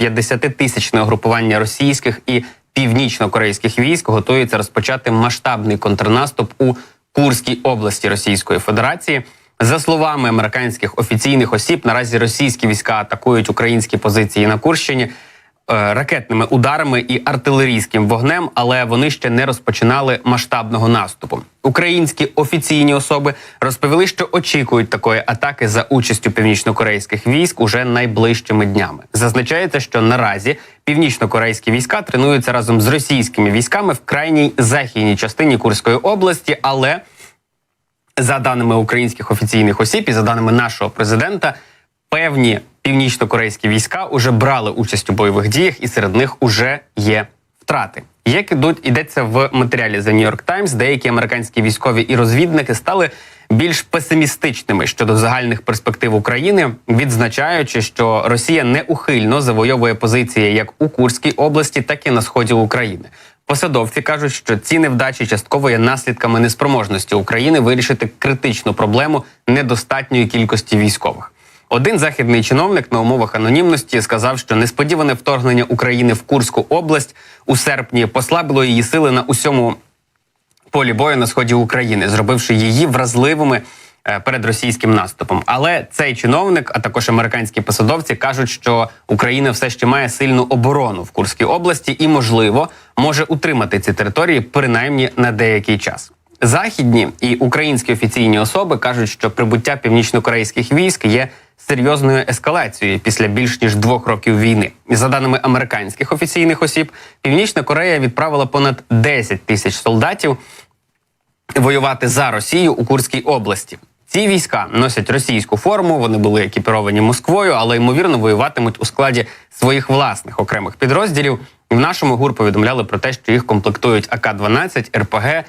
50-тисячне угрупування російських і північно-корейських військ готується розпочати масштабний контрнаступ у Курській області Російської Федерації. За словами американських офіційних осіб, наразі російські війська атакують українські позиції на Курщині ракетними ударами і артилерійським вогнем, але вони ще не розпочинали масштабного наступу. Українські офіційні особи розповіли, що очікують такої атаки за участю північнокорейських військ уже найближчими днями. Зазначається, що наразі північнокорейські війська тренуються разом з російськими військами в крайній західній частині Курської області, але за даними українських офіційних осіб і за даними нашого президента, певні північно-корейські війська уже брали участь у бойових діях, і серед них уже є втрати. Як ідуть йдеться в матеріалі The New York Times, деякі американські військові і розвідники стали більш песимістичними щодо загальних перспектив України, відзначаючи, що Росія неухильно завойовує позиції як у Курській області, так і на сході України. Посадовці кажуть, що ці невдачі частково є наслідками неспроможності України вирішити критичну проблему недостатньої кількості військових. Один західний чиновник на умовах анонімності сказав, що несподіване вторгнення України в Курську область у серпні послабило її сили на усьому полі бою на сході України, зробивши її вразливими е, перед російським наступом. Але цей чиновник, а також американські посадовці, кажуть, що Україна все ще має сильну оборону в Курській області і, можливо, може утримати ці території принаймні на деякий час. Західні і українські офіційні особи кажуть, що прибуття північно-корейських військ є серйозною ескалацією після більш ніж двох років війни. За даними американських офіційних осіб, Північна Корея відправила понад 10 тисяч солдатів воювати за Росію у Курській області. Ці війська носять російську форму, вони були екіпіровані Москвою, але ймовірно воюватимуть у складі своїх власних окремих підрозділів. І в нашому гур повідомляли про те, що їх комплектують АК-12, РПГ,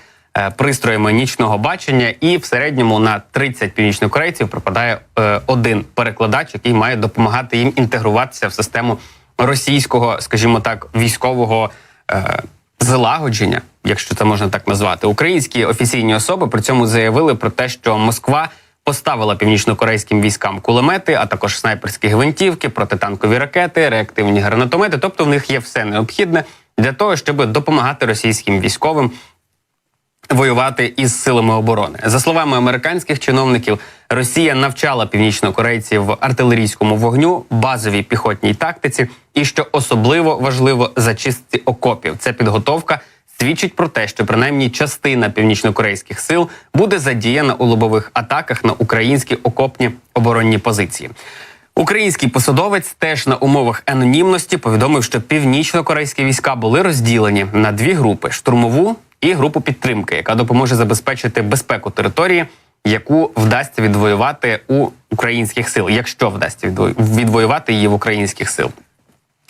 пристроями нічного бачення, і в середньому на 30 північнокорейців припадає е, один перекладач, який має допомагати їм інтегруватися в систему російського, скажімо так, військового. Е, Залагодження, якщо це можна так назвати, українські офіційні особи при цьому заявили про те, що Москва поставила північно-корейським військам кулемети, а також снайперські гвинтівки, протитанкові ракети, реактивні гранатомети. Тобто, в них є все необхідне для того, щоб допомагати російським військовим воювати із силами оборони. За словами американських чиновників, Росія навчала північнокорейців артилерійському вогню, базовій піхотній тактиці, і що особливо важливо зачистці окопів. Це підготовка свідчить про те, що принаймні частина північнокорейських сил буде задіяна у лобових атаках на українські окопні оборонні позиції. Український посадовець теж на умовах анонімності повідомив, що північно-корейські війська були розділені на дві групи: штурмову і групу підтримки, яка допоможе забезпечити безпеку території, яку вдасться відвоювати у українських сил, якщо вдасться відвоювати її в українських сил.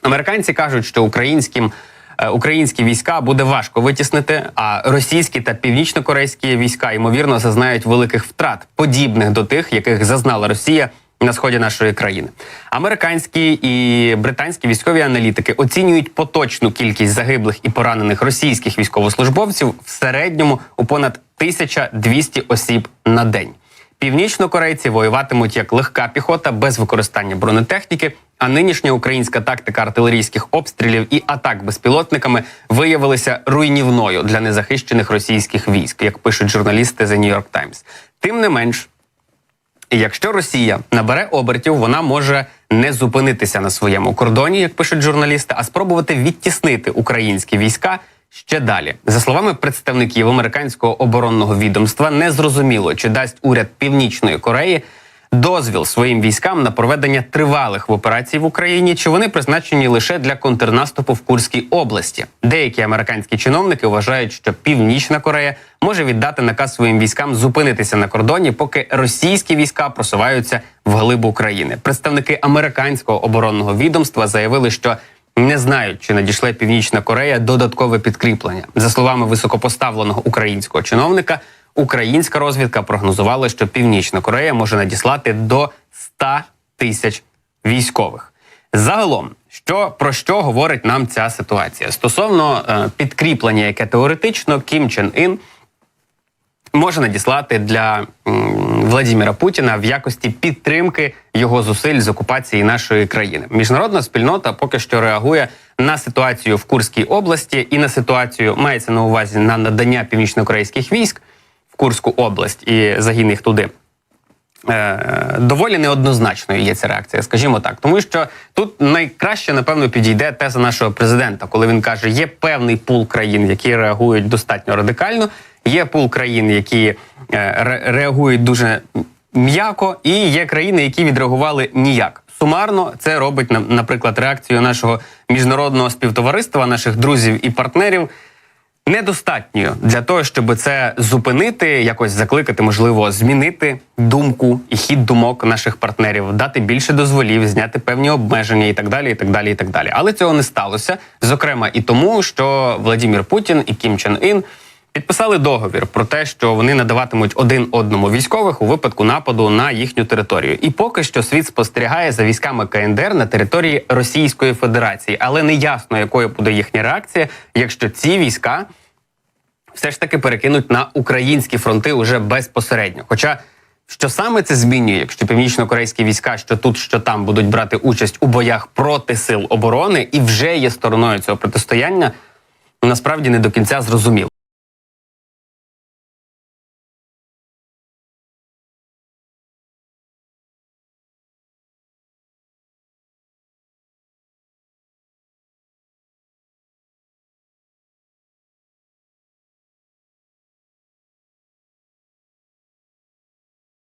Американці кажуть, що українським е, українські війська буде важко витіснити, а російські та північно-корейські війська ймовірно зазнають великих втрат, подібних до тих, яких зазнала Росія на сході нашої країни. Американські і британські військові аналітики оцінюють поточну кількість загиблих і поранених російських військовослужбовців в середньому у понад 1200 осіб на день. Північнокорейці воюватимуть як легка піхота без використання бронетехніки. А нинішня українська тактика артилерійських обстрілів і атак безпілотниками виявилися руйнівною для незахищених російських військ, як пишуть журналісти The New York Times. Тим не менш, якщо Росія набере обертів, вона може не зупинитися на своєму кордоні, як пишуть журналісти, а спробувати відтіснити українські війська ще далі. За словами представників американського оборонного відомства, не зрозуміло, чи дасть уряд Північної Кореї дозвіл своїм військам на проведення тривалих в операцій в Україні, чи вони призначені лише для контрнаступу в Курській області. Деякі американські чиновники вважають, що Північна Корея може віддати наказ своїм військам зупинитися на кордоні, поки російські війська просуваються в глибу України. Представники американського оборонного відомства заявили, що не знають, чи надійшла Північна Корея додаткове підкріплення. За словами високопоставленого українського чиновника, українська розвідка прогнозувала, що Північна Корея може надіслати до 100 тисяч військових. Загалом, що про що говорить нам ця ситуація стосовно е, підкріплення, яке теоретично Кім Чен Ін може надіслати для м, Владіміра Путіна в якості підтримки його зусиль з окупації нашої країни. Міжнародна спільнота поки що реагує на ситуацію в Курській області і на ситуацію мається на увазі на надання північнокорейських військ Курську область і загін їх туди. Е, доволі неоднозначною є ця реакція, скажімо так, тому що тут найкраще напевно підійде теза нашого президента, коли він каже: є певний пул країн, які реагують достатньо радикально, є пул країн, які е, реагують дуже м'яко, і є країни, які відреагували ніяк. Сумарно це робить наприклад, реакцію нашого міжнародного співтовариства, наших друзів і партнерів недостатньою для того, щоб це зупинити, якось закликати, можливо, змінити думку і хід думок наших партнерів, дати більше дозволів, зняти певні обмеження і так далі. І так далі, і так далі. Але цього не сталося. Зокрема, і тому, що Владимир Путін і Кім Чен Ін. Підписали договір про те, що вони надаватимуть один одному військових у випадку нападу на їхню територію. І поки що світ спостерігає за військами КНДР на території Російської Федерації, але не ясно, якою буде їхня реакція, якщо ці війська все ж таки перекинуть на українські фронти уже безпосередньо. Хоча що саме це змінює, якщо північно-корейські війська, що тут, що там будуть брати участь у боях проти сил оборони і вже є стороною цього протистояння, насправді не до кінця зрозуміло.